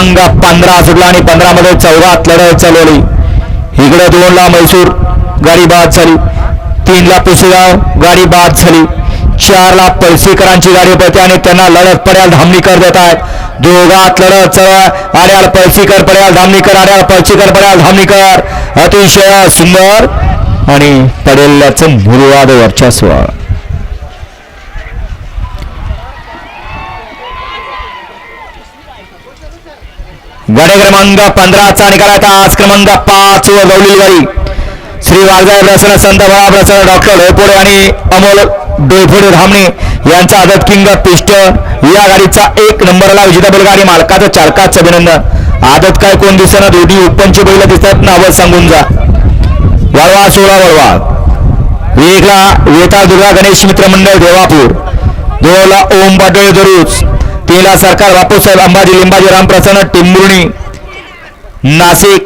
क्रमांक पंधरा सुटला आणि पंधरा मध्ये चौघात लढत चालवली. इकडे दोनला मैसूर गाडी बाद झाली. तीनला पुसेगाव गाडी बाद झाली. चारला पळसीकरांची गाडी पडते आणि त्यांना लढत पड्याल धामणीकर देत आहेत. दोघात लढत चढ आड्याल पळसीकर पड्याल धामणीकर आड्याल पळसीकर पड्याल धामणीकर. अतिशय सुंदर आणि पडेल्याचं निर्वाद वर्चस्व. गडे क्रमांक पंधराचा निकालाचा आज क्रमांक पाच वर गवलेली गाडी. श्री वाघजाय प्रसन्न संत भरा प्रसन्न डॉक्टर डोयपोडे आणि अमोल डोयफोडे धामणे यांचा आदत किंग पिस्टन या गाडीचा एक नंबरला विजेता बैलगाडी मालकाचं चालकाचं अभिनंदन. आदत काय कोण दिसना दोन्ही उपनची बैल दिसतात. नावं सांगून जा. वळवा सोळा वळवा. एकला वेता दुर्गा गणेश मित्र मंडळ देवापूर. दोला ओम पाटोळे दरुज तीनला सरकार बापूसाहेब अंबाजी लिंबाजी रामप्रसन्न टिंबुर्णी नाशिक